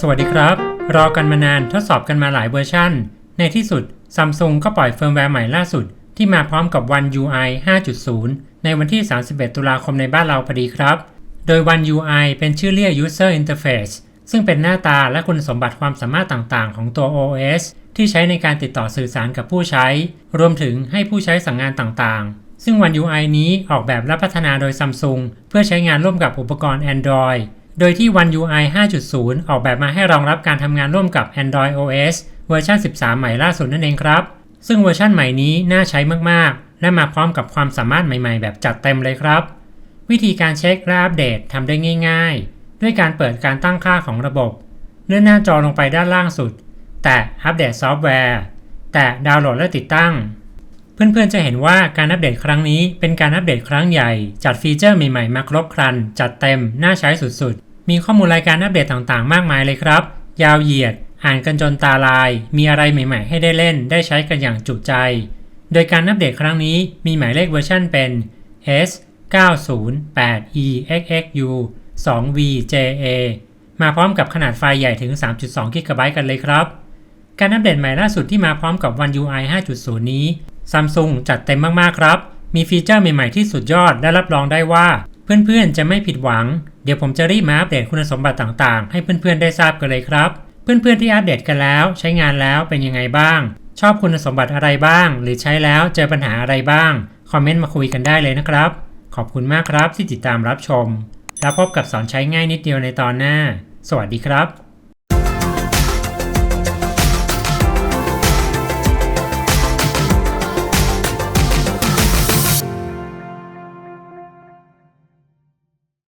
สวัสดีครับ รอกันมานานทดสอบกันมาหลายเวอร์ชันในที่สุด Samsung ก็ปล่อยเฟิร์มแวร์ใหม่ล่าสุด ที่มาพร้อมกับ One UI 5.0 ในวันที่ 31 ตุลาคมในบ้านเราพอดีครับ โดย One UI เป็นชื่อเรียก User Interface ซึ่งเป็นหน้าตาและคุณสมบัติความสามารถต่างๆ ของตัว OS ที่ใช้ในการติดต่อสื่อสารกับผู้ใช้ รวมถึงให้ผู้ใช้สั่งงานต่างๆ ซึ่ง One UI นี้ออกแบบและพัฒนาโดย Samsung เพื่อใช้งานร่วมกับอุปกรณ์ Android โดยที่ One UI 5.0 ออกแบบมาให้รองรับการทำงานร่วมกับ Android OS เวอร์ชัน 13 ใหม่ล่าสุดนั่นเองครับ ซึ่งเวอร์ชันใหม่นี้น่าใช้มาก ๆ และมาพร้อมกับความสามารถใหม่ ๆ แบบจัดเต็มเลยครับ วิธีการเช็คและอัปเดตทำได้ง่าย ๆ ด้วยการเปิดการตั้งค่าของระบบ เลื่อนหน้าจอลงไปด้านล่างสุด แตะอัปเดตซอฟต์แวร์ แตะดาวน์โหลดและติดตั้ง เพื่อนๆ จะเห็นว่าการอัปเดตครั้งนี้เป็นการอัปเดตครั้งใหญ่ จัดฟีเจอร์ใหม่ๆ มาครบครัน จัดเต็ม น่าใช้สุดๆ มีข้อมูลรายการอัปเดตต่างๆ มากมายเลยครับ ยาวเหยียด อ่านกันจนตาลาย มีอะไรใหม่ๆ ให้ได้เล่นได้ใช้กันอย่างจุใจ โดยการอัปเดตครั้งนี้มีหมายเลขเวอร์ชันเป็น S 908 EXXU 2 VJA มาพร้อมกับขนาดไฟล์ใหญ่ถึง 3.2 g b กันเลยครับ การอัปเดตใหม่ล่าสุดที่มาพร้อมกับ One UI 5.0 นี้ Samsung จัดเต็มมากๆครับ มีฟีเจอร์ใหม่ๆที่สุดยอดและรับรองได้ว่า เพื่อนๆจะไม่ผิดหวัง เดี๋ยวผมจะรีบมาอัปเดตคุณสมบัติต่างๆ ให้เพื่อนๆได้ทราบกันเลยครับ เพื่อนๆที่อัปเดตกันแล้ว ใช้งานแล้วเป็นยังไงบ้าง ชอบคุณสมบัติอะไรบ้าง หรือใช้แล้วเจอปัญหาอะไรบ้าง คอมเมนต์มาคุยกันได้เลยนะครับ ขอบคุณมากครับที่ติดตามรับชม แล้วพบกับสอนใช้ง่ายนิดเดียวในตอนหน้า สวัสดีครับ